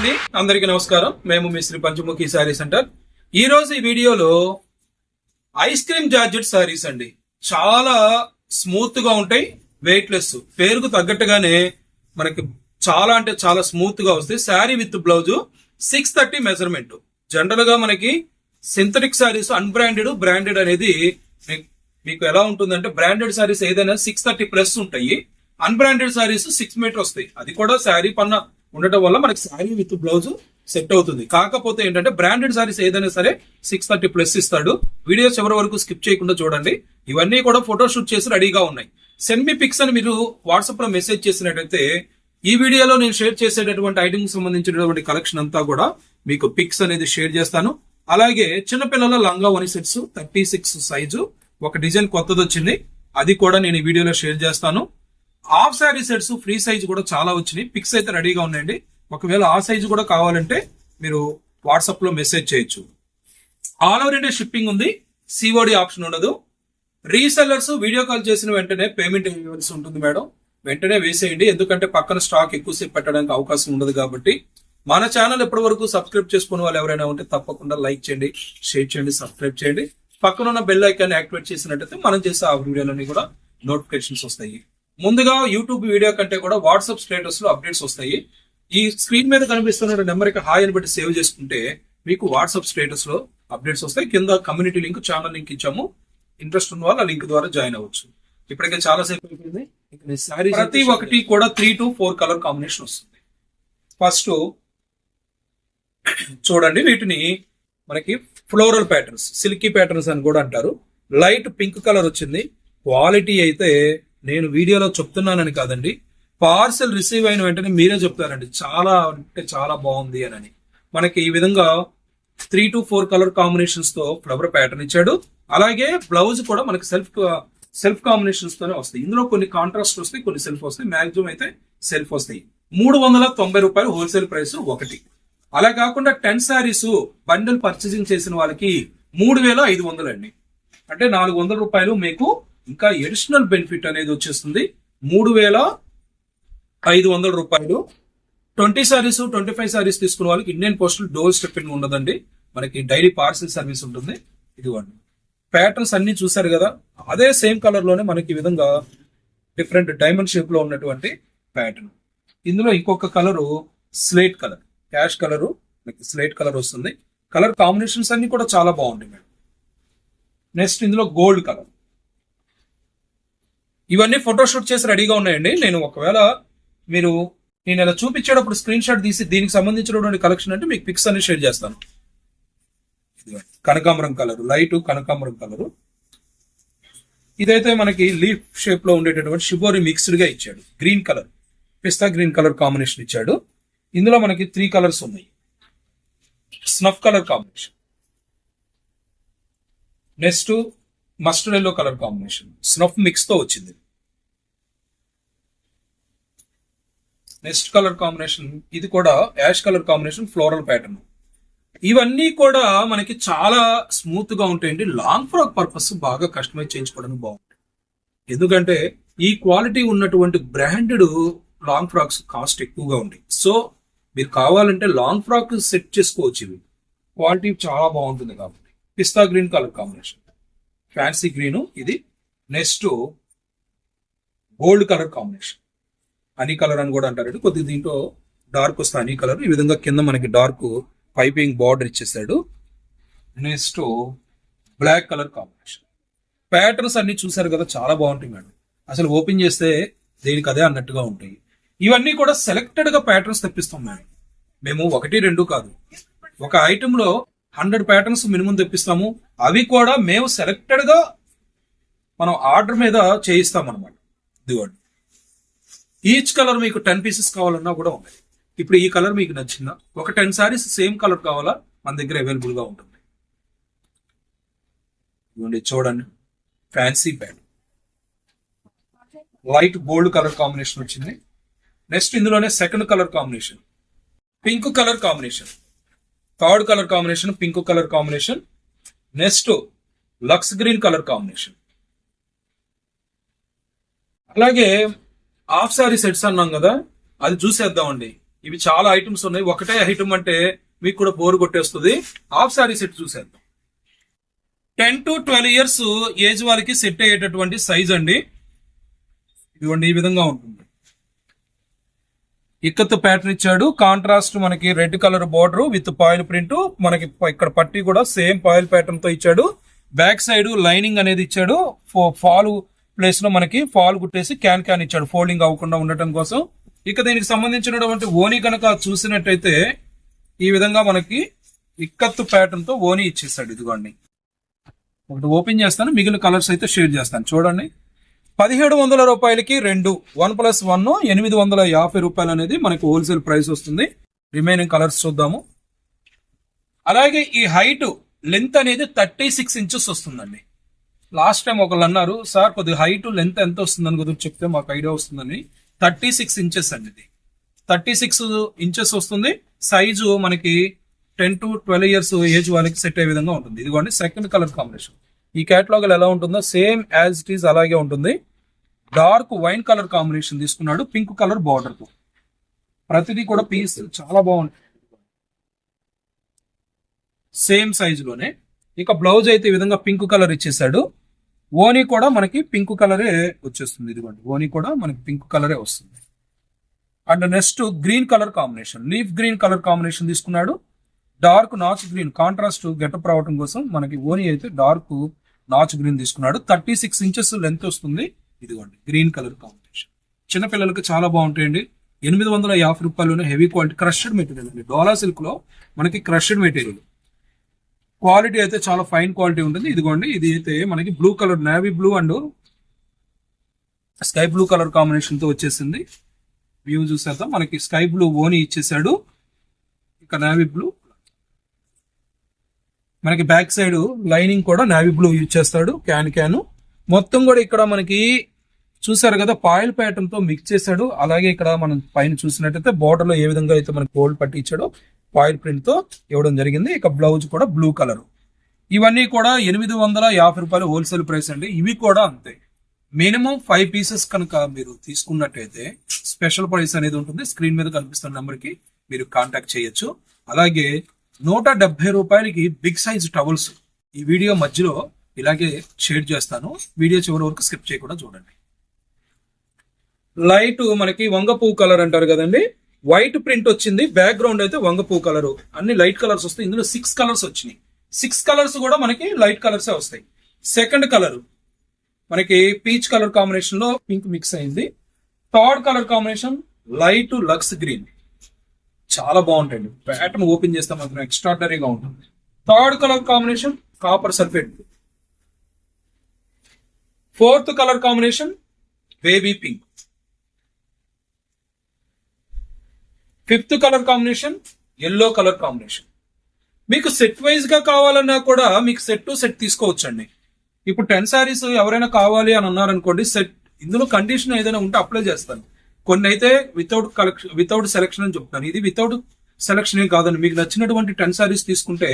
అండి. అందరికీ నమస్కారం. మేము మీ శ్రీ పంచముఖి శారీ సెంటర్. ఈ రోజు ఈ వీడియోలో ఐస్ క్రీమ్ జార్జెట్ శారీస్ అండి. చాలా స్మూత్గా ఉంటాయి. వెయిట్ లెస్ పేరుకు తగ్గట్టుగానే మనకి చాలా అంటే చాలా స్మూత్గా వస్తాయి. Sari with blouse six thirty measurement జనరల్గా మనకి సింథటిక్ శారీస్ అన్బ్రాండెడ్ బ్రాండెడ్ అనేది మీకు ఎలా ఉంటుందంటే బ్రాండెడ్ శారీస్ ఏదైనా సిక్స్ థర్టీ ప్లస్ ఉంటాయి. అన్బ్రాండెడ్ శారీస్ సిక్స్ మీటర్ వస్తాయి. అది కూడా శారీ పన్న ఉండటం వల్ల మనకి శారీ విత్ బ్లౌజ్ సెట్ అవుతుంది. కాకపోతే ఏంటంటే బ్రాండెడ్ శారీస్ ఏదైనా సరే సిక్స్ థర్టీ ప్లస్ ఇస్తాడు. వీడియోస్ ఎవరి వరకు స్కిప్ చేయకుండా చూడండి. ఇవన్నీ కూడా ఫోటో షూట్ చేసి రెడీగా ఉన్నాయి. సెండ్ మీ పిక్స్ అని మీరు వాట్సాప్లో మెసేజ్ చేసినట్టయితే ఈ వీడియోలో నేను షేర్ చేసేటటువంటి ఐటమ్ సంబంధించినటువంటి కలెక్షన్ అంతా కూడా మీకు పిక్స్ అనేది షేర్ చేస్తాను. అలాగే చిన్నపిల్లల లంగా వని సెట్స్ థర్టీ సిక్స్ సైజు ఒక డిజైన్ కొత్తది వచ్చింది అది కూడా నేను ఈ వీడియోలో షేర్ చేస్తాను. Half sari sets free size కూడా చాలా వచ్చినాయి. పిక్స్ అయితే రెడీగా ఉన్నాయండి. ఒకవేళ ఆ సైజు కూడా కావాలంటే మీరు వాట్సాప్లో మెసేజ్ చేయొచ్చు. ఆల్ ఓవర్ ఇండియా షిప్పింగ్ ఉంది. సిఓడి ఆప్షన్ ఉండదు. రీసెల్లర్స్ వీడియో కాల్ చేసిన వెంటనే పేమెంట్ ఇవ్వాల్సి ఉంటుంది మేడం. వెంటనే వేసేయండి. ఎందుకంటే పక్కన స్టాక్ ఎక్కువసేపు పెట్టడానికి అవకాశం ఉండదు కాబట్టి. మన ఛానల్ ఎప్పటి వరకు సబ్స్క్రైబ్ చేసుకున్న వాళ్ళు ఎవరైనా ఉంటే తప్పకుండా లైక్ చేయండి షేర్ చేయండి సబ్స్క్రైబ్ చేయండి. పక్కన ఉన్న బెల్ ఐకాన్ యాక్టివేట్ చేసినట్టయితే మనం చేసే ఆ వీడియోలన్నీ కూడా నోటిఫికేషన్స్ వస్తాయి. ముందుగా యూట్యూబ్ వీడియో కంటే కూడా వాట్సాప్ స్టేటస్లో అప్డేట్స్ వస్తాయి. ఈ స్క్రీన్ మీద కనిపిస్తున్న నెంబర్కి హాయ్ అని బట్టి సేవ్ చేసుకుంటే మీకు వాట్సాప్ స్టేటస్లో అప్డేట్స్ వస్తాయి. కింద కమ్యూనిటీ లింక్ ఛానల్ లింక్ ఇచ్చాము. ఇంట్రెస్ట్ ఉన్న వాళ్ళు ఆ లింక్ ద్వారా జాయిన్ అవ్వచ్చు. ఇప్పటికే చాలా సేపు అయిపోయింది. ప్రతి ఒక్కటి కూడా three to four colour combination వస్తుంది. ఫస్ట్ చూడండి వీటిని మనకి ఫ్లోరల్ ప్యాటర్న్స్ సిల్కీ ప్యాటర్న్స్ అని కూడా అంటారు. లైట్ పింక్ కలర్ వచ్చింది. క్వాలిటీ అయితే నేను వీడియోలో చెప్తున్నానని కాదండి. పార్సెల్ రిసీవ్ అయిన వెంటనే మీరే చెప్తారండి. చాలా అంటే చాలా బాగుంది అని. మనకి ఈ విధంగా త్రీ టు ఫోర్ కలర్ కాంబినేషన్స్తో ఫ్లవర్ ప్యాటర్న్ ఇచ్చాడు. అలాగే బ్లౌజ్ కూడా మనకి సెల్ఫ్ సెల్ఫ్ కాంబినేషన్స్ తోనే వస్తాయి. ఇందులో కొన్ని కాంట్రాస్ట్ వస్తాయి కొన్ని సెల్ఫ్ వస్తాయి. మాక్సిమం అయితే సెల్ఫ్ వస్తాయి. మూడు వందల తొంభై రూపాయలు హోల్సేల్ ప్రైస్ ఒకటి. అలా కాకుండా టెన్ శారీస్ బండిల్ పర్చేసింగ్ చేసిన వాళ్ళకి మూడు వేల ఐదు వందలు అండి అంటే నాలుగు వందల రూపాయలు మీకు ఇంకా ఎడిషనల్ బెనిఫిట్ అనేది వచ్చేస్తుంది మూడు వేల ఐదు వందల రూపాయలు. Twenty saris twenty five saris తీసుకున్న వాళ్ళకి ఇండియన్ పోస్టల్ డోర్ స్టెప్పింగ్ ఉండదండి. మనకి డైలీ పార్సిల్ సర్వీస్ ఉంటుంది. ఇదిగోండి. ప్యాటర్న్స్ అన్ని చూసారు కదా. అదే సేమ్ కలర్లోనే మనకి ఈ విధంగా డిఫరెంట్ డైమండ్ షేప్లో ఉన్నటువంటి ప్యాటర్న్ ఇందులో ఇంకొక colour slate colour cash colour మనకి స్లేట్ కలర్ వస్తుంది. కలర్ కాంబినేషన్స్ అన్ని కూడా చాలా బాగుంటాయి మేడం నెక్స్ట్ ఇందులో గోల్డ్ కలర్ ఇవన్నీ ఫోటోషూట్ చేసి రెడీగా ఉన్నాయండి. నేను ఒకవేళ మీరు నేను ఇలా చూపించేటప్పుడు స్క్రీన్ షాట్ తీసి దీనికి సంబంధించినటువంటి కలెక్షన్ అంటే మీకు పిక్స్ అన్ని షేర్ చేస్తాను. కనకాంబరం కలర్ లైట్ కనకాంబరం కలరు ఇదైతే మనకి లీఫ్ షేప్లో ఉండేటటువంటి షిబోరి మిక్స్డ్గా ఇచ్చాడు. గ్రీన్ కలర్ పిస్తా గ్రీన్ కలర్ కాంబినేషన్ ఇచ్చాడు. ఇందులో మనకి త్రీ కలర్స్ ఉన్నాయి. Snuff colour combination next mustard yellow colour combination snuff మిక్స్తో వచ్చింది. నెక్స్ట్ కలర్ కాంబినేషన్ ఇది కూడా ash colour combination floral pattern ఇవన్నీ కూడా మనకి చాలా స్మూత్గా ఉంటాయండి. లాంగ్ ఫ్రాక్ పర్పస్ బాగా కస్టమైజ్ చేయించుకోవడానికి బాగుంటుంది ఎందుకంటే ఈ క్వాలిటీ ఉన్నటువంటి బ్రాండెడ్ లాంగ్ ఫ్రాక్స్ కాస్ట్ ఎక్కువగా ఉంటాయి. సో మీరు కావాలంటే లాంగ్ ఫ్రాక్ సెట్ చేసుకోవచ్చు ఇవి. క్వాలిటీ చాలా బాగుంటుంది కాబట్టి. పిస్తా green colour combination fancy green ఇది next gold colour combination honey colour అని కూడా అంటారు కొద్దిగా దీంట్లో డార్క్ వస్తుంది హనీ కలర్ ఈ విధంగా కింద మనకి డార్క్ పైపింగ్ బార్డర్ ఇచ్చేసాడు next black colour combination patterns అన్ని చూసారు కదా చాలా బాగుంటాయి మేడం. అసలు ఓపెన్ చేస్తే దేనికి అదే అన్నట్టుగా ఉంటాయి. ఇవన్నీ కూడా సెలెక్టెడ్గా ప్యాటర్న్స్ తెప్పిస్తాం మేడం. మేము ఒకటి రెండు కాదు. ఒక ఐటమ్లో హండ్రెడ్ ప్యాటర్న్స్ మినిమం తెప్పిస్తాము. అవి కూడా మేము సెలెక్టెడ్గా మనం ఆర్డర్ మీద చేయిస్తాం అనమాట ఇదిగోండి ఈచ్ కలర్ మీకు టెన్ పీసెస్ కావాలన్నా కూడా ఉన్నాయి ఇప్పుడు ఈ కలర్ మీకు నచ్చిందా? ఒక టెన్ సారీస్ సేమ్ కలర్ కావాలా? మన దగ్గర అవైలబుల్గా ఉంటుంది ఇవ్వండి చూడండి. Fancy pant light gold colour combination వచ్చింది. నెక్స్ట్ ఇందులోనే second colour combination pink colour combination third colour combination pink colour combination next lux green colour combination. అలాగే హాఫ్ సారీ సెట్స్ అన్నాం కదా అది చూసేద్దామండి. ఇవి చాలా ఐటమ్స్ ఉన్నాయి. ఒకటే ఐటమ్ అంటే మీకు కూడా బోర్ కొట్టేస్తుంది. హాఫ్ సారీ సెట్ చూసేద్దాం. Ten to twelve years age వాళ్ళకి సెట్ అయ్యేటటువంటి సైజ్ అండి. ఇదిగోండి ఈ విధంగా ఉంటుంది. ఇక్కత్ ప్యాటర్న్ ఇచ్చాడు. కాంట్రాస్ట్ మనకి red colour border with foil print. మనకి ఇక్కడ పట్టి కూడా సేమ్ పాయిల్ ప్యాటర్న్తో ఇచ్చాడు. బ్యాక్ సైడ్ లైనింగ్ అనేది ఇచ్చాడు. ఫాల్ ప్లేస్లో మనకి ఫాల్ కుట్టేసి క్యాన్ క్యాన్ ఇచ్చాడు. ఫోల్డింగ్ అవ్వకుండా ఉండటం కోసం. ఇక దీనికి సంబంధించినటువంటి ఓని కనుక చూసినట్టయితే ఈ విధంగా మనకి ఇక్కత్తు ప్యాటర్న్తో ఓని ఇచ్చేసాడు ఇదిగోండి. ఒకటి ఓపెన్ చేస్తాను. మిగిలిన కలర్స్ అయితే షేర్ చేస్తాను. చూడండి. పదిహేడు వందల రూపాయలకి రెండు వన్ ప్లస్ వన్ ఎనిమిది వందల యాభై రూపాయలు అనేది మనకి హోల్సేల్ ప్రైస్ వస్తుంది. రిమైనింగ్ కలర్స్ చూద్దాము. అలాగే ఈ హైట్ లెంత్ అనేది థర్టీ సిక్స్ ఇంచెస్ వస్తుందండి. లాస్ట్ టైం ఒకళ్ళు అన్నారు సార్ కొద్దిగా హైట్ లెంత్ ఎంత వస్తుందని కుదిరి చెప్తే మాకు ఐడియా వస్తుందని థర్టీ సిక్స్ ఇంచెస్ అండి ఇది. థర్టీ సిక్స్ ఇంచెస్ వస్తుంది. సైజు మనకి ten to twelve years age వాళ్ళకి సెట్ అయ్యే విధంగా ఉంటుంది. ఇదిగోండి సెకండ్ కలర్ కాంబినేషన్. ఈ క్యాటలాగ్ ఎలా ఉంటుందో సేమ్ యాజ్ ఇట్ ఈస్ అలాగే ఉంటుంది. డార్క్ వైన్ కలర్ కాంబినేషన్ తీసుకున్నాడు పింక్ కలర్ బార్డర్తో. ప్రతిదీ కూడా పీస్ చాలా బాగుంది. సేమ్ సైజ్లోనే. ఇక బ్లౌజ్ అయితే ఈ విధంగా పింక్ కలర్ ఇచ్చేసాడు. ఓనీ కూడా మనకి పింక్ కలరే వచ్చేస్తుంది ఇదిగోండి. ఓనీ కూడా మనకి పింక్ కలరే వస్తుంది. And next green colour combination. Leaf green colour combination తీసుకున్నాడు. డార్క్ నాచ్ గ్రీన్ కాంట్రాస్ట్ గెటప్ రావడం కోసం మనకి ఓనీ అయితే డార్క్ నాచ్ గ్రీన్ తీసుకున్నాడు. థర్టీ సిక్స్ ఇంచెస్ లెంత్ వస్తుంది. ఇదిగోండి గ్రీన్ కలర్ కాంబినేషన్. చిన్నపిల్లలకు చాలా బాగుంటాయండి. ఎనిమిది వందల యాభై రూపాయలు హెవీ క్వాలిటీ క్రష్డ్ మెటీరియల్ అండి. డోలా సిల్క్లో మనకి క్రష్డ్ మెటీరియల్. క్వాలిటీ అయితే చాలా ఫైన్ క్వాలిటీ ఉంటుంది. ఇదిగోండి ఇది అయితే మనకి blue colour navy blue and sky blue colour కాంబినేషన్తో వచ్చేసింది. వ్యూ చూసేద్దాం. మనకి స్కై బ్లూ ఓని ఇచ్చేసాడు ఇక నేవీ బ్లూ. మనకి బ్యాక్ సైడ్ లైనింగ్ కూడా నేవీ బ్లూ యూజ్ చేస్తాడు క్యాన్ క్యాన్. మొత్తం కూడా ఇక్కడ మనకి చూసారు కదా పాయిల్ ప్యాటర్న్తో మిక్స్ చేశాడు. అలాగే ఇక్కడ మనం పైన చూసినట్టయితే బోర్డర్లో ఏ విధంగా అయితే మనకి గోల్డ్ పట్టి ఇచ్చాడో పాయిల్ ప్రింట్తో ఇవ్వడం జరిగింది. ఇక బ్లౌజ్ కూడా బ్లూ కలర్ ఇవన్నీ కూడా ఎనిమిది వందల యాభై రూపాయలు హోల్సేల్ ప్రైస్ అండి. ఇవి కూడా అంతే. మినిమం ఫైవ్ పీసెస్ కనుక మీరు తీసుకున్నట్టయితే స్పెషల్ ప్రైస్ అనేది ఉంటుంది. స్క్రీన్ మీద కనిపిస్తున్న నెంబర్కి మీరు కాంటాక్ట్ చేయొచ్చు. అలాగే నూట డెబ్బై రూపాయలకి బిగ్ సైజ్ టవల్స్ ఈ వీడియో మధ్యలో ఇలాగే షేర్ చేస్తాను. వీడియో చివరి వరకు స్కిప్ చేయకుండా చూడండి. లైట్ మనకి వంగ కలర్ అంటారు కదండి. వైట్ ప్రింట్ వచ్చింది బ్యాక్గ్రౌండ్ అయితే వంగపూ కలర్. అన్ని లైట్ కలర్స్ వస్తాయి. ఇందులో సిక్స్ కలర్స్ వచ్చినాయి. సిక్స్ కలర్స్ కూడా మనకి లైట్ కలర్సే వస్తాయి. సెకండ్ కలర్ మనకి పీచ్ కలర్ కాంబినేషన్లో పింక్ మిక్స్ అయింది. Third colour combination light lux green. చాలా బాగుంటాయండి. ప్యాటర్న్ ఓపెన్ చేస్తే మాత్రం ఎక్స్ట్రాడనరీగా ఉంటుంది. Third colour combination copper sulphate. Fourth colour combination baby pink. Fifth colour combination yellow colour combination. మీకు సెట్ వైజ్గా కావాలన్నా కూడా మీకు సెట్ టు సెట్ తీసుకోవచ్చండి. ఇప్పుడు టెన్ సారీస్ ఎవరైనా కావాలి అని అన్నారనుకోండి సెట్ ఇందులో కండిషన్ ఏదైనా ఉంటే అప్లై చేస్తాను. కొన్ని అయితే వితౌట్ కలెక్షన్ వితౌట్ సెలెక్షన్ అని చెప్తాను ఇది వితౌట్ సెలెక్షన్ కాదండి. మీకు నచ్చినటువంటి టెన్ సారీస్ తీసుకుంటే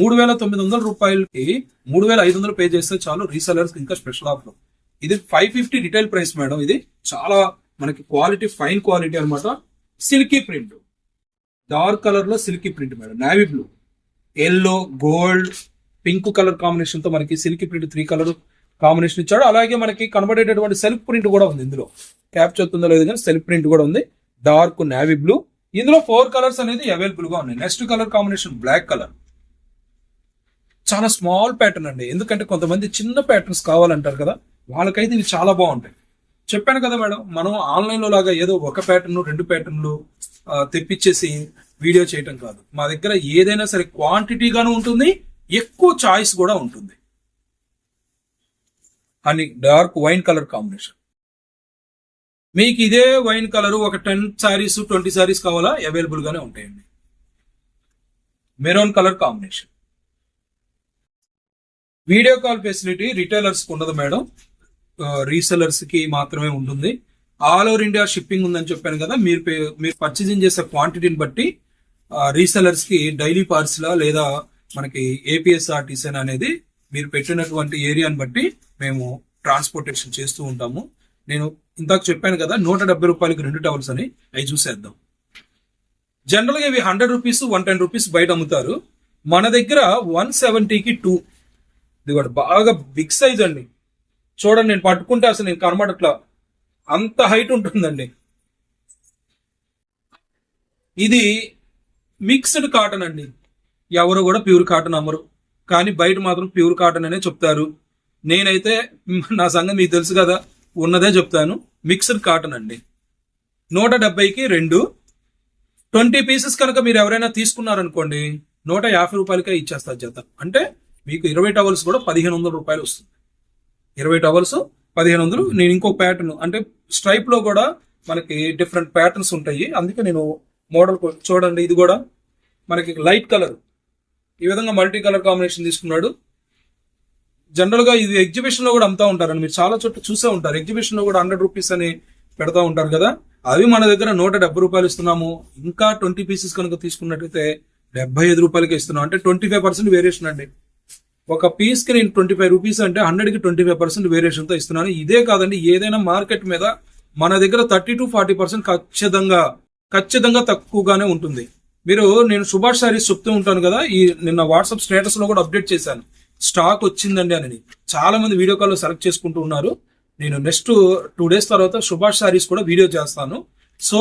మూడు వేల తొమ్మిది వందల రూపాయలకి మూడు వేల ఐదు వందలు పే చేస్తే చాలు రీసెలర్స్ ఇంకా స్పెషల్ ఆఫర్ ఇది five fifty retail price madam. ఇది చాలా మనకి క్వాలిటీ ఫైన్ క్వాలిటీ అనమాట సిల్కీ ప్రింట్ డార్క్ కలర్లో silky print madam. Navy blue yellow gold pink colour కాంబినేషన్తో మనకి silky print three colour combination ఇచ్చాడు. అలాగే మనకి కనబడేటటువంటి సెల్ఫ్ ప్రింట్ కూడా ఉంది ఇందులో. క్యాప్చర్ అవుతుందో లేదు కానీ సెల్ఫ్ ప్రింట్ కూడా ఉంది. డార్క్ నావీ బ్లూ ఇందులో ఫోర్ కలర్స్ అనేది అవైలబుల్గా ఉన్నాయి. Next colour combination black colour చాలా స్మాల్ ప్యాటర్న్ అండి. ఎందుకంటే కొంతమంది చిన్న ప్యాటర్న్స్ కావాలంటారు కదా. వాళ్ళకైతే ఇవి చాలా బాగుంటాయి. చెప్పాను కదా మేడం మనం ఆన్లైన్లో లాగా ఏదో ఒక ప్యాటర్న్ రెండు ప్యాటర్న్లు తెప్పించేసి వీడియో చేయటం కాదు. మా దగ్గర ఏదైనా సరే క్వాంటిటీగాను ఉంటుంది ఎక్కువ చాయిస్ కూడా ఉంటుంది. అని డార్క్ వైన్ కలర్ కాంబినేషన్ మీకు ఇదే వైన్ కలర్ ఒక టెన్ శారీస్ ట్వంటీ శారీస్ కావాలా? అవైలబుల్ గానే ఉంటాయండి. Maroon colour combination video call facility retailers ఉండదు మేడం. రీసెలర్స్కి మాత్రమే ఉంటుంది. ఆల్ ఓవర్ ఇండియా షిప్పింగ్ ఉందని చెప్పాను కదా మీరు పే- మీరు పర్చేసింగ్ చేసే క్వాంటిటీని బట్టి రీసెలర్స్కి డైలీ పార్సిలా లేదా మనకి ఏపీఎస్ఆర్టీసీ అనేది మీరు పెట్టినటువంటి ఏరియాని బట్టి మేము ట్రాన్స్పోర్టేషన్ చేస్తూ ఉంటాము. నేను ఇందాక చెప్పాను కదా నూట డెబ్బై రూపాయలకి రెండు టవల్స్ అని అవి చూసేద్దాం. జనరల్గా ఇవి hundred rupees one ten rupees బయట అమ్ముతారు. మన దగ్గర వన్ సెవెంటీకి టూ ఇది కూడా బాగా బిగ్ సైజ్ అండి. చూడండి నేను పట్టుకుంటే అసలు నేను కనబడట్లా. అంత హైట్ ఉంటుందండి. ఇది మిక్స్డ్ కాటన్ అండి. ఎవరు కూడా ప్యూర్ కాటన్ అమ్మరు. కానీ బయట మాత్రం ప్యూర్ కాటన్ అనే చెప్తారు. నేనైతే నా సంగతి మీకు తెలుసు కదా ఉన్నదే చెప్తాను. మిక్స్డ్ కాటన్ అండి. నూట డెబ్బైకి రెండు. ట్వంటీ పీసెస్ కనుక మీరు ఎవరైనా తీసుకున్నారనుకోండి నూట యాభై రూపాయలకే ఇచ్చేస్తారు జత. అంటే మీకు ఇరవై టవల్స్ కూడా పదిహేను వందల రూపాయలు వస్తుంది. ఇరవై టవల్స్ పదిహేను వందలు. నేను ఇంకో ప్యాటర్న్ అంటే స్ట్రైప్లో కూడా మనకి డిఫరెంట్ ప్యాటర్న్స్ ఉంటాయి. అందుకే నేను మోడల్ చూడండి ఇది కూడా మనకి లైట్ కలర్ ఈ విధంగా మల్టీ కలర్ కాంబినేషన్ తీసుకున్నాడు. జనరల్గా ఇది ఎగ్జిబిషన్లో కూడా అమ్ముతా ఉంటారండి. మీరు చాలా చోట్ల చూసే ఉంటారు. ఎగ్జిబిషన్లో కూడా హండ్రెడ్ రూపీస్ అని పెడతా ఉంటారు కదా. అవి మన దగ్గర నూట డెబ్బై రూపాయలు ఇస్తున్నాము. ఇంకా ట్వంటీ పీసెస్ కనుక తీసుకున్నట్టయితే డెబ్బై ఐదు రూపాయలకి ఇస్తున్నాం. అంటే ట్వంటీ ఫైవ్ పర్సెంట్ వేరియేషన్ అండి. ఒక పీస్కి నేను ట్వంటీ ఫైవ్ రూపీస్ అంటే హండ్రెడ్కి ట్వంటీ ఫైవ్ పర్సెంట్ వేరియేషన్తో ఇస్తున్నాను. ఇదే కాదండి ఏదైనా మార్కెట్ మీద మన దగ్గర థర్టీ టు ఫార్టీ పర్సెంట్ ఖచ్చితంగా ఖచ్చితంగా తక్కువగానే ఉంటుంది. మీరు నేను సుభాష్ సారీస్ చెప్తూ ఉంటాను కదా ఈ నిన్న వాట్సాప్ స్టేటస్లో కూడా అప్డేట్ చేశాను. స్టాక్ వచ్చిందండి అని. చాలా మంది వీడియో కాల్లో సెలెక్ట్ చేసుకుంటూ ఉన్నారు. నేను నెక్స్ట్ టూ డేస్ తర్వాత సుభాష్ సారీస్ కూడా వీడియో చేస్తాను. సో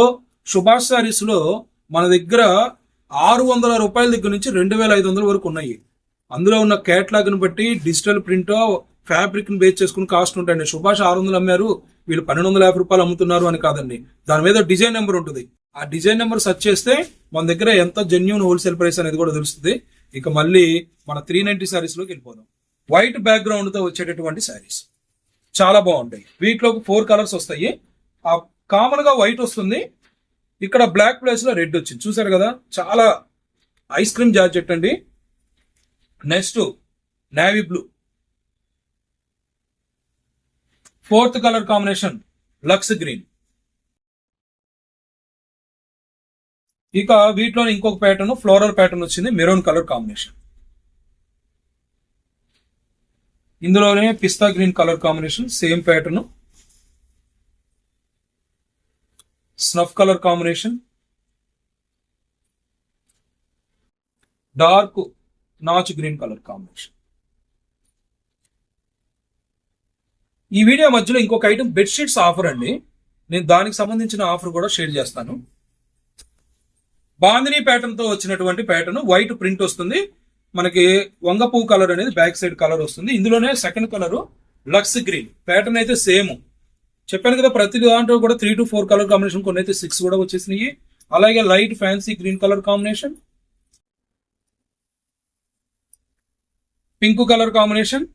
సుభాష్ సారీస్లో మన దగ్గర ఆరు వందల రూపాయల దగ్గర నుంచి రెండు వేల ఐదు వందల వరకు ఉన్నాయి. అందులో ఉన్న కేటలాగ్ బట్టి డిజిటల్ ప్రింటో ఫ్యాబ్రిక్ని బేస్ చేసుకుని కాస్ట్ ఉంటాయండి. సుభాష్ ఆరు వందలు అమ్మారు. వీళ్ళు పన్నెండు వందల యాభై రూపాయలు అమ్ముతున్నారు అని కాదండి. దాని మీద డిజైన్ నెంబర్ ఉంటుంది. ఆ డిజైన్ నెంబర్ సెర్చ్ చేస్తే మన దగ్గర ఎంత జెన్యున్ హోల్సేల్ ప్రైస్ అనేది కూడా తెలుస్తుంది. ఇక మళ్ళీ మన త్రీ నైన్టీ శారీస్లోకి వెళ్ళిపోదాం. వైట్ బ్యాక్గ్రౌండ్తో వచ్చేటటువంటి శారీస్. చాలా బాగుంటాయి. వీటిలో ఫోర్ కలర్స్ వస్తాయి. ఆ కామన్గా వైట్ వస్తుంది. ఇక్కడ బ్లాక్ ప్లేస్లో రెడ్ వచ్చింది. చూసారు కదా? చాలా ఐస్ క్రీమ్ జార్జెట్ అండి. Next navy blue. Fourth colour combination lux green. ఇక వీటిలో ఇంకొక ప్యాటర్న్ ఫ్లోరల్ ప్యాటర్న్ వచ్చింది మెరూన్ కలర్ కాంబినేషన్. ఇందులోనే పిస్తా green colour combination same pattern. Snuff colour combination. Dark notch green colour combination. ఈ వీడియో మధ్యలో ఇంకొక item bedsheets offer అండి. నేను దానికి సంబంధించిన ఆఫర్ కూడా షేర్ చేస్తాను. బాందిని ప్యాటర్న్తో వచ్చినటువంటి ప్యాటర్న్ వైట్ ప్రింట్ వస్తుంది. మనకి వంగపూ కలర్ అనేది బ్యాక్ సైడ్ కలర్ వస్తుంది. ఇందులోనే second colour lux green pattern అయితే సేమ్ చెప్పాను కదా ప్రతి దాంట్లో కూడా three to four colour combination కొన్ని అయితే సిక్స్ కూడా వచ్చేసినాయి. అలాగే light fancy green colour combination pink colour combination.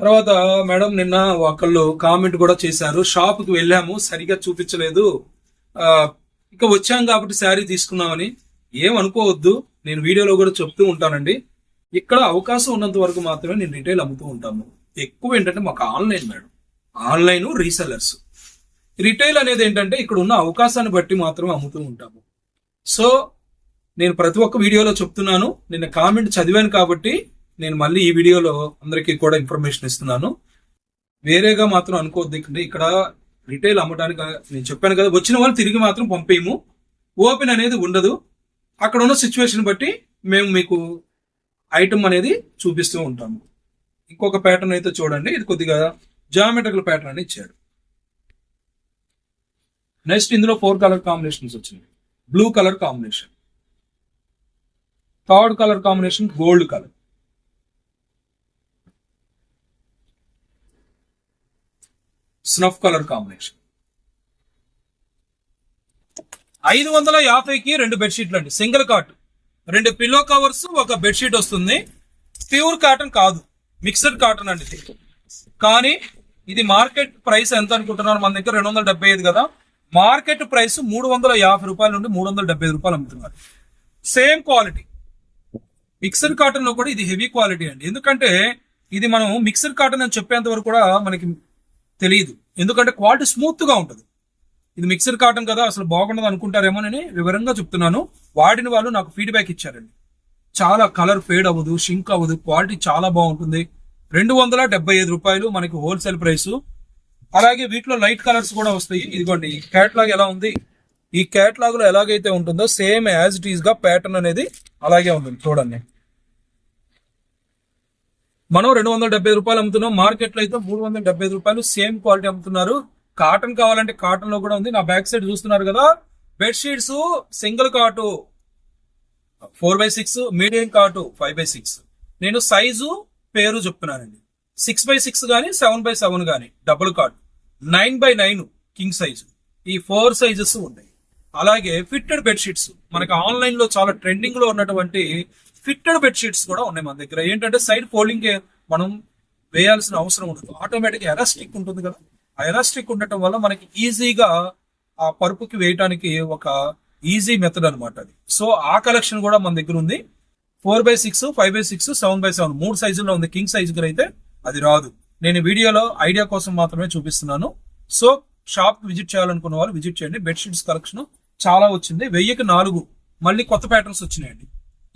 తర్వాత మేడం నిన్న ఒకళ్ళు కామెంట్ కూడా చేశారు. షాప్కి వెళ్ళాము సరిగా చూపించలేదు. ఇక వచ్చాం కాబట్టి శారీ తీసుకున్నామని ఏం అనుకోవద్దు నేను వీడియోలో కూడా చెప్తూ ఉంటానండి. ఇక్కడ అవకాశం ఉన్నంత వరకు మాత్రమే నేను రిటైల్ అమ్ముతూ ఉంటాను. ఎక్కువ ఏంటంటే మాకు online madam. Online resellers retail అనేది ఏంటంటే ఇక్కడ ఉన్న అవకాశాన్ని బట్టి మాత్రమే అమ్ముతూ ఉంటాము. సో నేను ప్రతి ఒక్క వీడియోలో చెప్తున్నాను. నిన్న కామెంట్ చదివాను కాబట్టి నేను మళ్ళీ ఈ వీడియోలో అందరికీ కూడా ఇన్ఫర్మేషన్ ఇస్తున్నాను. వేరేగా మాత్రం అనుకోవద్దు. ఇక్కడ ఇక్కడ రిటైల్ అమ్మడానికి నేను చెప్పాను కదా వచ్చిన వాళ్ళు తిరిగి మాత్రం పంపేయము. ఓపెన్ అనేది ఉండదు. అక్కడ ఉన్న సిచ్యువేషన్ బట్టి మేము మీకు ఐటమ్ అనేది చూపిస్తూ ఉంటాము. ఇంకొక ప్యాటర్న్ అయితే చూడండి. ఇది కొద్దిగా జామెట్రికల్ ప్యాటర్న్ అని ఇచ్చాడు. నెక్స్ట్ ఇందులో ఫోర్ కలర్ కాంబినేషన్స్ వచ్చినాయి. Blue colour combination third colour combination gold colour. Snuff colour combination. ఐదు వందల యాభైకి రెండు బెడ్షీట్లు అండి సింగిల్ కాట్. రెండు పిల్లో కవర్స్ ఒక బెడ్షీట్ వస్తుంది. ప్యూర్ కాటన్ కాదు. మిక్స్డ్ కాటన్ అండి కానీ ఇది మార్కెట్ ప్రైస్ ఎంత అనుకుంటున్నారు? మన దగ్గర రెండు వందల డెబ్బై ఐదు కదా. మార్కెట్ ప్రైస్ మూడు వందల యాభై రూపాయల నుండి మూడు వందల డెబ్బై ఐదు రూపాయలు అమ్ముతున్నారు. Same quality. మిక్సర్ కాటన్లో కూడా ఇది హెవీ క్వాలిటీ అండి. ఎందుకంటే ఇది మనం మిక్సర్ కాటన్ అని చెప్పేంత వరకు కూడా మనకి తెలియదు. ఎందుకంటే క్వాలిటీ స్మూత్గా ఉంటుంది. ఇది మిక్సర్ కాటన్ కదా అసలు బాగుండదు అనుకుంటారేమో అని వివరంగా చెప్తున్నాను. వాడిన వాళ్ళు నాకు ఫీడ్బ్యాక్ ఇచ్చారండి. చాలా కలర్ ఫేడ్ అవ్వదు షింక్ అవ్వదు క్వాలిటీ చాలా బాగుంటుంది. రెండు వందల డెబ్బై ఐదు రూపాయలు మనకి హోల్సేల్ ప్రైస్ అలాగే వీటిలో లైట్ కలర్స్ కూడా వస్తాయి. ఇదిగోండి క్యాట్లాగ్ ఎలా ఉంది? ఈ క్యాట్లాగ్లో ఎలాగైతే ఉంటుందో సేమ్ యాజ్ ఇట్ ఈస్గా ప్యాటర్న్ అనేది అలాగే ఉంటుంది. చూడండి. మనం రెండు వందల డెబ్బై రూపాయలు అమ్ముతున్నాం. మార్కెట్లో అయితే మూడు వందల డెబ్బై రూపాయలు సేమ్ క్వాలిటీ అమ్ముతున్నారు. కాటన్ కావాలంటే కాటన్లో కూడా ఉంది. నా బ్యాక్ సైడ్ చూస్తున్నారు కదా. Bedsheets single cot four by six medium cot five by six నేను సైజు పేరు చెప్తున్నానండి. సిక్స్ బై సిక్స్ కానీ సెవెన్ బై సెవెన్ కానీ double cot nine by nine king size ఈ ఫోర్ సైజెస్ ఉన్నాయి. అలాగే ఫిట్టెడ్ బెడ్షీట్స్. మనకి ఆన్లైన్లో చాలా ట్రెండింగ్లో ఉన్నటువంటి ఫిట్టెడ్ బెడ్షీట్స్ కూడా ఉన్నాయి మన దగ్గర. ఏంటంటే సైడ్ ఫోల్డింగ్ మనం వేయాల్సిన అవసరం ఉండదు. ఆటోమేటిక్ ఎలాస్టిక్ ఉంటుంది కదా? ఆ ఎలాస్టిక్ ఉండటం వల్ల మనకి ఈజీగా ఆ పరుపుకి వేయటానికి ఒక ఈజీ మెథడ్ అనమాట అది. సో ఆ కలెక్షన్ కూడా మన దగ్గర ఉంది. Four by six five by six seven by seven మూడు సైజుల్లో ఉంది. కింగ్ సైజు అయితే అది రాదు. నేను వీడియోలో ఐడియా కోసం మాత్రమే చూపిస్తున్నాను. సో షాప్ విజిట్ చేయాలనుకున్న వాళ్ళు విజిట్ చేయండి. బెడ్షీట్స్ కలెక్షన్ చాలా వచ్చింది. వెయ్యికి నాలుగు. మళ్ళీ కొత్త ప్యాటర్న్స్ వచ్చినాయండి.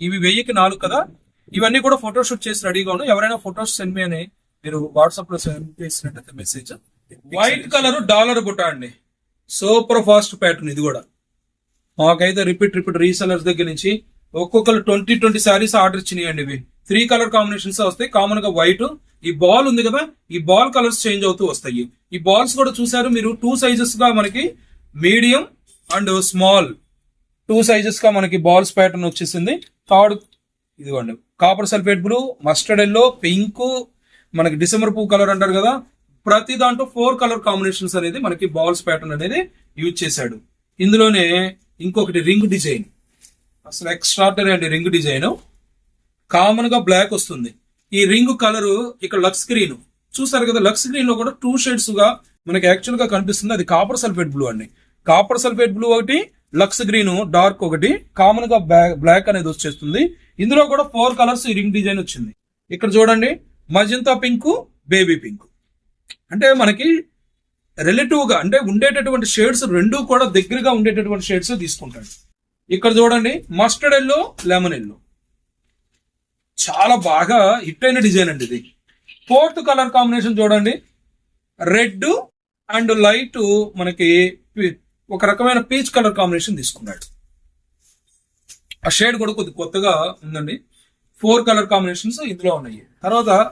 ఇవి వెయ్యికి నాలుగు కదా? ఇవన్నీ కూడా ఫోటోషూట్ చేసి రెడీగా ఉన్నాయి ఎవరైనా ఫోటోస్ సెండ్ మీ అని మీరు వాట్సాప్లో సెండ్ చేసినట్టయితే మెసేజ్ వైట్ కలర్ డాలర్ బుట్ట అండి. సూపర్ ఫాస్ట్ ప్యాటర్న్ ఇది కూడా. మాకైతే రిపీట్ రిపీట్ రీసెలర్స్ దగ్గర నుంచి ఒక్కొక్కరు ట్వంటీ ట్వంటీ శారీస్ ఆర్డర్ ఇచ్చినాయండి ఇవి. త్రీ కలర్ కాంబినేషన్స్ వస్తాయి. కామన్గా వైట్ ఈ బాల్ ఉంది కదా? ఈ బాల్ కలర్స్ చేంజ్ అవుతూ వస్తాయి. ఈ బాల్స్ కూడా చూసారు మీరు? టూ సైజెస్గా మనకి మీడియం అండ్ స్మాల్ టూ సైజెస్గా మనకి బాల్స్ ప్యాటర్న్ వచ్చేసింది. థర్డ్ ఇదిగోండి copper sulphate blue mustard yellow pink మనకి డిసెంబర్ పూ కలర్ అంటారు కదా ప్రతి దాంట్లో ఫోర్ కలర్ కాంబినేషన్స్ అనేది మనకి బాల్స్ ప్యాటర్న్ అనేది యూజ్ చేశాడు. ఇందులోనే ఇంకొకటి రింగ్ డిజైన్. అసలు ఎక్స్ట్రాడనరీ అండి రింగ్ డిజైన్. కామన్గా బ్లాక్ వస్తుంది. ఈ రింగ్ కలర్ ఇక్కడ లక్స్ గ్రీన్. చూసారు కదా లక్స్ గ్రీన్లో కూడా టూ షేడ్స్గా మనకి యాక్చువల్గా కనిపిస్తుంది. అది కాపర్ సల్ఫేట్ బ్లూ అండి. కాపర్ సల్ఫేట్ బ్లూ ఒకటి లక్స్ గ్రీన్ డార్క్ ఒకటి కామన్గా బ్లాక్ అనేది వచ్చేస్తుంది ఇందులో కూడా ఫోర్ కలర్స్ ఈ రింగ్ డిజైన్ వచ్చింది. ఇక్కడ చూడండి మజంతా పింక్ బేబీ పింక్. అంటే మనకి రిలేటివ్గా అంటే ఉండేటటువంటి షేడ్స్ రెండు కూడా దగ్గరగా ఉండేటటువంటి షేడ్స్ తీసుకుంటాడు. ఇక్కడ చూడండి మస్టర్డ్ ఎల్లో లెమన్ ఎల్లో. చాలా బాగా హిట్ అయిన డిజైన్ అండి ఇది. ఫోర్త్ కలర్ కాంబినేషన్ చూడండి. రెడ్ అండ్ లైట్ మనకి ఒక రకమైన పీచ్ కలర్ కాంబినేషన్ తీసుకున్నాడు. ఆ షేడ్ కూడా కొద్ది కొత్తగా ఉందండి. ఫోర్ కలర్ కాంబినేషన్స్ ఇందులో ఉన్నాయి. తర్వాత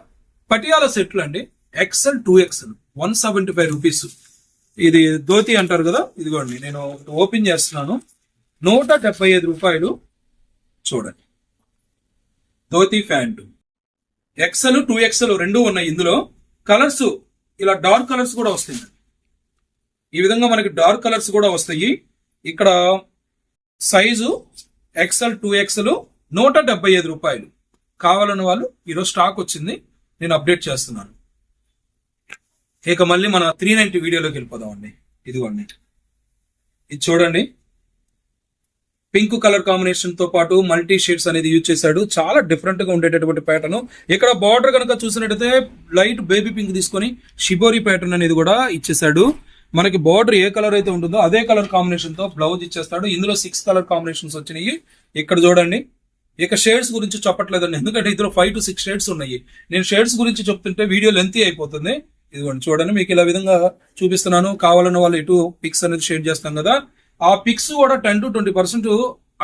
పటియాల సెట్లు అండి. XL two XL one seventy five rupees. ఇది ధోతి అంటారు కదా ఇదిగోండి నేను ఓపెన్ చేస్తున్నాను. నూట డెబ్బై ఐదు రూపాయలు చూడండి. Dhoti pant. XL two XL రెండు ఉన్నాయి ఇందులో. కలర్స్ ఇలా డార్క్ కలర్స్ కూడా వస్తాయి. ఈ విధంగా మనకి డార్క్ కలర్స్ కూడా వస్తాయి. ఇక్కడ సైజు ఎక్సెల్ టూ ఎక్సెల్ నూట డెబ్బై ఐదు రూపాయలు. కావాలన్న వాళ్ళు ఈరోజు స్టాక్ వచ్చింది. నేను అప్డేట్ చేస్తున్నాను. ఇక మళ్ళీ మన త్రీ నైన్టీ వీడియోలోకి వెళ్ళిపోదామండి ఇదిగోండి. ఇది చూడండి. పింక్ కలర్ కాంబినేషన్తో పాటు మల్టీ షేడ్స్ అనేది యూజ్ చేశాడు. చాలా డిఫరెంట్గా ఉండేటటువంటి ప్యాటర్న్ ఇక్కడ బార్డర్ కనుక చూసినట్టయితే లైట్ బేబీ పింక్ తీసుకొని షిబోరి ప్యాటర్న్ అనేది కూడా ఇచ్చేసాడు మనకి బార్డర్ ఏ కలర్ అయితే ఉంటుందో అదే కలర్ కాంబినేషన్తో బ్లౌజ్ ఇచ్చేస్తాడు. ఇందులో సిక్స్ కలర్ కాంబినేషన్స్ వచ్చినాయి. ఇక్కడ చూడండి. ఇక షేడ్స్ గురించి చెప్పట్లేదండి. ఎందుకంటే ఇందులో ఫైవ్ టు సిక్స్ షేడ్స్ ఉన్నాయి. నేను షేడ్స్ గురించి చెప్తుంటే వీడియో లెంత్ అయిపోతుంది. ఇదిగోండి చూడండి. మీకు ఇలా విధంగా చూపిస్తున్నాను. కావాలన్న వాళ్ళు ఇటు పిక్స్ అనేది షేర్ చేస్తాం కదా. ఆ పిక్స్ కూడా టెన్ టు ట్వంటీ పర్సెంట్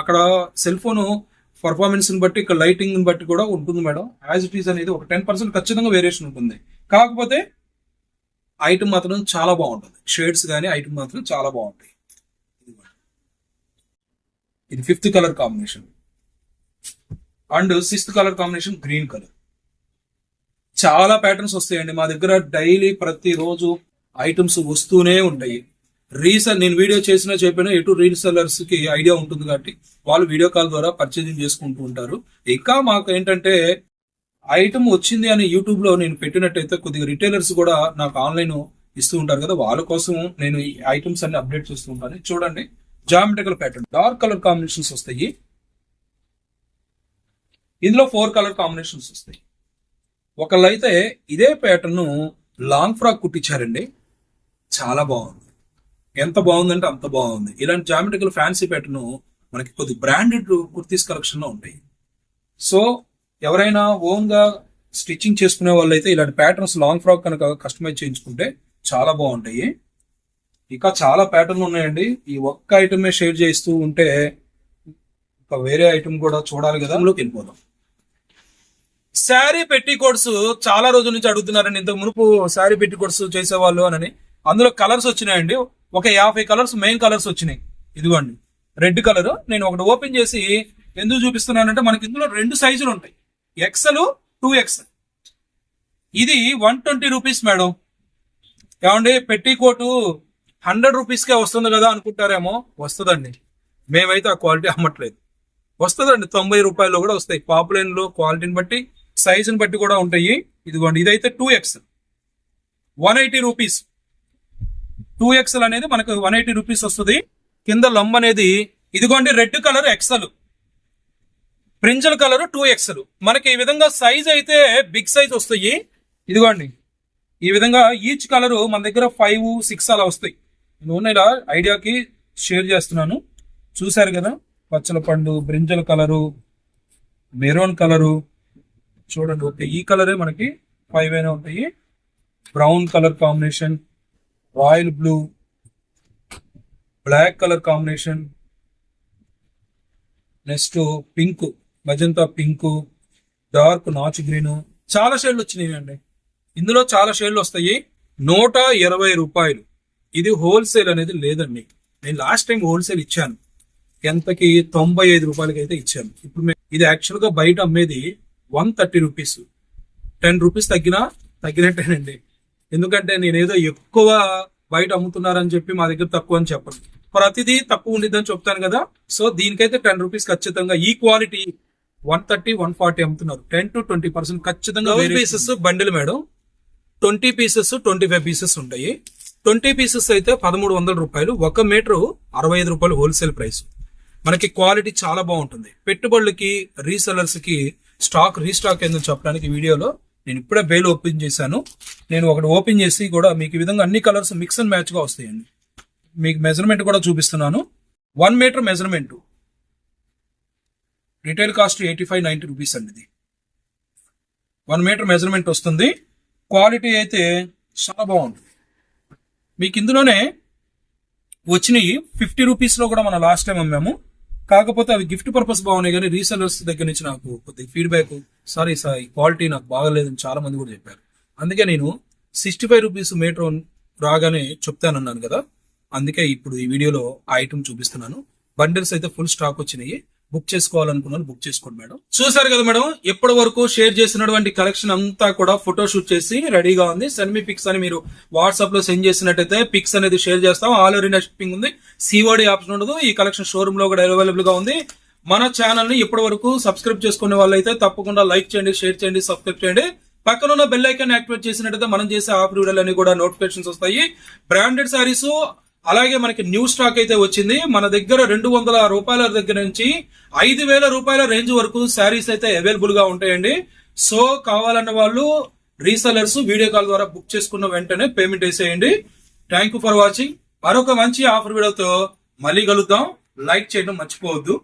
అక్కడ సెల్ ఫోన్ పర్ఫార్మెన్స్ని బట్టి ఇక్కడ లైటింగ్ బట్టి కూడా ఉంటుంది మేడం. యాజ్ ఇట్ ఈస్ అనేది ఒక టెన్ పర్సెంట్ ఖచ్చితంగా వేరియేషన్ ఉంటుంది. కాకపోతే ఐటమ్ మాత్రం చాలా బాగుంటుంది. షేడ్స్ కానీ ఐటమ్ మాత్రం చాలా బాగుంటాయి. ఇది fifth colour combination and sixth colour combination green colour చాలా ప్యాటర్న్స్ వస్తాయండి. మా దగ్గర డైలీ ప్రతిరోజు ఐటమ్స్ వస్తూనే ఉంటాయి. రీసెల్ నేను వీడియో చేసినా చెప్పినా ఎటు రీసెల్లర్స్కి ఐడియా ఉంటుంది కాబట్టి వాళ్ళు వీడియో కాల్ ద్వారా పర్చేజింగ్ చేసుకుంటూ ఉంటారు. ఇంకా మాకు ఏంటంటే ఐటమ్ వచ్చింది అని యూట్యూబ్లో నేను పెట్టినట్టయితే కొద్దిగా రిటైలర్స్ కూడా నాకు ఆన్లైన్ ఇస్తూ ఉంటారు కదా వాళ్ళ కోసం నేను ఈ ఐటమ్స్ అన్ని అప్డేట్ చేస్తూ ఉంటాను. చూడండి. Geometrical pattern dark colour combinations వస్తాయి. ఇందులో ఫోర్ కలర్ కాంబినేషన్స్ వస్తాయి. ఒకళ్ళైతే ఇదే ప్యాటర్న్ లాంగ్ ఫ్రాక్ కుట్టించారండి. చాలా బాగుంది. ఎంత బాగుందంటే అంత బాగుంది. ఇలాంటి జామెట్రికల్ ఫ్యాన్సీ ప్యాటర్న్ మనకి కొద్ది బ్రాండెడ్ కుర్తీస్ కలెక్షన్లో ఉంటాయి. సో ఎవరైనా ఓన్గా స్టిచ్చింగ్ చేసుకునే వాళ్ళైతే ఇలాంటి ప్యాటర్న్స్ లాంగ్ ఫ్రాక్ కనుక కస్టమైజ్ చేయించుకుంటే చాలా బాగుంటాయి. ఇంకా చాలా ప్యాటర్న్లు ఉన్నాయండి. ఈ ఒక్క ఐటమే షేర్ చేస్తూ ఉంటే ఇంకా వేరే ఐటమ్ కూడా చూడాలి కదా. అందులోకి వెళ్ళిపోదాం. శారీ పెట్టి కోడ్స్ చాలా రోజుల నుంచి అడుగుతున్నారండి. ఇంతకు మునుపు శారీ పెట్టి కోడ్స్ చేసేవాళ్ళు అని అందులో కలర్స్ వచ్చినాయండి. ఒక యాభై కలర్స్ మెయిన్ కలర్స్ వచ్చినాయి. ఇదిగోండి. Red colour. నేను ఒకటి ఓపెన్ చేసి ఎందుకు చూపిస్తున్నానంటే మనకి ఇందులో రెండు సైజులు ఉంటాయి. ఎక్సెల్ టూ ఎక్సెల్ ఇది వన్ ట్వంటీ రూపీస్ మేడం ఏమండి పెట్టి కోటు హండ్రెడ్ రూపీస్కే వస్తుంది కదా అనుకుంటారేమో? వస్తుందండి. మేమైతే ఆ క్వాలిటీ అమ్మట్లేదు. వస్తుందండి తొంభై రూపాయలు కూడా వస్తాయి. పాపులైన్లు క్వాలిటీని బట్టి సైజుని బట్టి కూడా ఉంటాయి. ఇదిగోండి ఇదైతే two X one eighty rupees two XL అనేది మనకు వన్ ఎయిటీ రూపీస్ వస్తుంది. కింద లంబ్ అనేది ఇదిగోండి red colour XL brinjal colour two XL మనకి ఈ విధంగా సైజ్ అయితే బిగ్ సైజ్ వస్తాయి. ఇదిగోండి. ఈ విధంగా ఈచ్ కలర్ మన దగ్గర ఫైవ్ సిక్స్ అలా వస్తాయి. నేను ఇలా ఐడియాకి షేర్ చేస్తున్నాను. చూశారు కదా? పచ్చల పండు బ్రింజల్ కలరు మెరూన్ కలరు చూడండి ఓకే. ఈ కలరే మనకి ఫైవ్ అయినా ఉంటాయి. Brown colour combination royal blue black colour combination next pink magenta pink dark notch green చాలా షేడ్లు వచ్చినాయి అండి ఇందులో చాలా షేడ్లు వస్తాయి. నూట ఇరవై రూపాయలు. ఇది హోల్సేల్ అనేది లేదండి. నేను లాస్ట్ టైం హోల్సేల్ ఇచ్చాను. ఎంతకి? తొంభై ఐదు రూపాయలకి అయితే ఇచ్చాను. ఇప్పుడు ఇది యాక్చువల్గా బయట అమ్మేది one thirty rupees. Ten rupees తగ్గినా తగ్గినట్టేనండి. ఎందుకంటే నేనేదో ఎక్కువ బయట అమ్ముతున్నారని చెప్పి మా దగ్గర తక్కువ అని చెప్పండి ప్రతిదీ తక్కువ ఉండిద్దని చెప్తాను కదా. సో దీనికైతే టెన్ రూపీస్ ఖచ్చితంగా ఈ quality one thirty one forty అమ్ముతున్నారు. టెన్ టు ట్వంటీ పర్సెంట్ ఖచ్చితంగా pieces bundle madam. Twenty pieces twenty five pieces ఉంటాయి. ట్వంటీ పీసెస్ అయితే పదమూడు వందల రూపాయలు. ఒక మీటర్ అరవై ఐదు రూపాయలు హోల్సేల్ ప్రైస్ మనకి క్వాలిటీ చాలా బాగుంటుంది. పెట్టుబడులకి రీసెలర్స్కి స్టాక్ రీస్టాక్ ఏందని చెప్పడానికి వీడియోలో నేను ఇప్పుడే బెయిల్ ఓపెన్ చేశాను. నేను ఒకటి ఓపెన్ చేసి కూడా మీకు ఈ విధంగా అన్ని కలర్స్ మిక్స్ అండ్ మ్యాచ్గా వస్తాయండి. మీకు మెజర్మెంట్ కూడా చూపిస్తున్నాను. One metre measurement retail cost eighty five ninety rupees అండి ఇది. వన్ మీటర్ మెజర్మెంట్ వస్తుంది. క్వాలిటీ అయితే చాలా బాగుంటుంది మీకు ఇందులోనే వచ్చినాయి ఫిఫ్టీ రూపీస్లో కూడా మనం లాస్ట్ టైం అమ్మాము. కాకపోతే అవి గిఫ్ట్ పర్పస్ బాగున్నాయి కానీ రీసెలర్స్ దగ్గర నుంచి నాకు కొద్దిగా ఫీడ్బ్యాక్ సారీ సార్ ఈ క్వాలిటీ నాకు బాగలేదని చాలా మంది కూడా చెప్పారు. అందుకే నేను సిక్స్టీ ఫైవ్ రూపీస్ మీటర్ రాగానే చెప్తానన్నాను కదా. అందుకే ఇప్పుడు ఈ వీడియోలో ఆ ఐటమ్ చూపిస్తున్నాను. బండిల్స్ అయితే ఫుల్ స్టాక్ వచ్చినాయి. బుక్ చేసుకోవాలనుకున్నాను బుక్ చేసుకోండి మేడం. చూసారు కదా మేడం ఇప్పటి వరకు షేర్ చేసినటువంటి కలెక్షన్ అంతా కూడా ఫోటో షూట్ చేసి రెడీగా ఉంది. సెండ్ మీ పిక్స్ అని మీరు వాట్సాప్లో సెండ్ చేసినట్టయితే పిక్స్ అనేది షేర్ చేస్తాం. ఆల్ ఓవర్ ఇండియా షిప్పింగ్ ఉంది. సిఓడి ఆప్షన్ ఉండదు. ఈ కలెక్షన్ షోరూమ్లో కూడా అవైలబుల్గా ఉంది. మన ఛానల్ని ఇప్పటి వరకు సబ్స్క్రైబ్ చేసుకునే వాళ్ళైతే తప్పకుండా లైక్ చేయండి షేర్ చేయండి సబ్స్క్రైబ్ చేయండి. పక్కన ఉన్న బెల్ ఐకాన్ యాక్టివేట్ చేసినట్టయితే మనం చేసే ఆఫర్ వీడియోలన్నీ కూడా నోటిఫికేషన్స్ వస్తాయి. బ్రాండెడ్ సారీస్ అలాగే మనకి న్యూ స్టాక్ అయితే వచ్చింది. మన దగ్గర రెండు వందల రూపాయల దగ్గర నుంచి ఐదు వేల రూపాయల రేంజ్ వరకు శారీస్ అయితే అవైలబుల్గా ఉంటాయండి. సో కావాలన్న వాళ్ళు రీసెలర్స్ వీడియో కాల్ ద్వారా బుక్ చేసుకున్న వెంటనే పేమెంట్ వేసేయండి. థ్యాంక్ యూ ఫర్ వాచింగ్ మరొక మంచి ఆఫర్ వీడియోతో మళ్ళీ కలుద్దాం. లైక్ చేయడం మర్చిపోవద్దు.